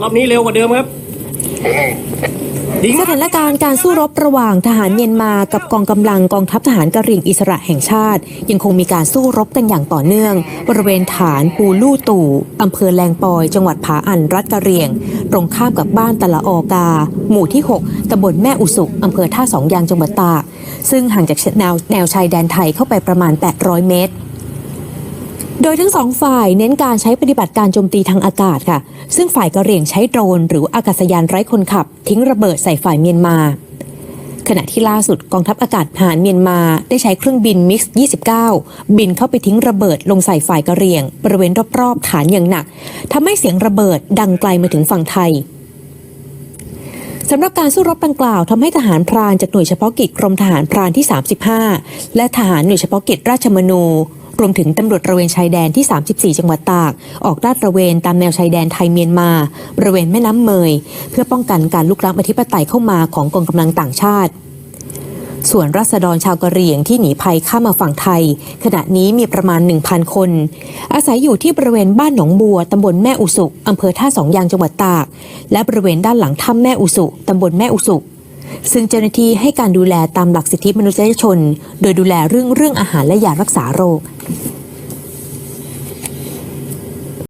รอบนี้เร็วกว่าเดิมครับสถานการณ์การสู้รบระหว่างทหารเมียนมากับกองกำลังกองทัพทหารกะเหรี่ยงอิสระแห่งชาติ ยังคงมีการสู้รบกันอย่างต่อเนื่อง บริเวณฐานปูลู่ตู่อำเภอแลงปอย จังหวัดผาอันรัฐกะเหรี่ยง ตรงข้ามกับบ้านตะละออกา หมู่ที่ 6ตำบลแม่อุสุอำเภอท่าสองยางจังหวัดตากซึ่งห่างจากแนวแนวชายแดนไทยเข้าไปประมาณ 800 เมตร โดยทั้งสองฝ่ายเน้นการใช้ปฏิบัติการโจมตีทางอากาศค่ะ ซึ่งฝ่ายกะเหรี่ยงใช้โดรน หรืออากาศยานไร้คนขับ ทิ้งระเบิดใส่ฝ่ายเมียนมา ขณะที่ล่าสุดกองทัพอากาศทหารเมียนมาได้ใช้เครื่องบินมิกซ์29 บินเข้าไปทิ้งระเบิดลงใส่ฝ่ายกะเหรี่ยง บริเวณรอบๆฐานอย่างหนักทำให้เสียงระเบิดดังไกลมาถึงฝั่งไทยสำหรับการสู้รบดังกล่าวทำให้ทหารพรานจากหน่วยเฉพาะกิจกรมทหารพรานที่ 35 และทหารหน่วยเฉพาะกิจราชมนู รวมถึงตำรวจระเวนชายแดนที่ 34 จังหวัดตาก ออกลาดระเวนตามแนวชายแดนไทยเมียนมา บริเวณแม่น้ำเมย เพื่อป้องกันการลุกล้ำอธิปไตยเข้ามาของกองกำลังต่างชาติ ส่วนรัษฎรชาวกะเหรี่ยงที่หนีภัยข้ามมาฝั่งไทย ขณะนี้มีประมาณ 1,000 คน อาศัยอยู่ที่บริเวณบ้านหนองบัวตำบลแม่อุสุอำเภอท่าสองยางจังหวัดตาก และบริเวณด้านหลังถ้ำแม่อุสุตำบลแม่อุสุซึ่งเจ้าหน้าที่ให้การดูแลตามหลักสิทธิมนุษยชน โดยดูแลเรื่องเรื่องอาหารและยารักษาโรค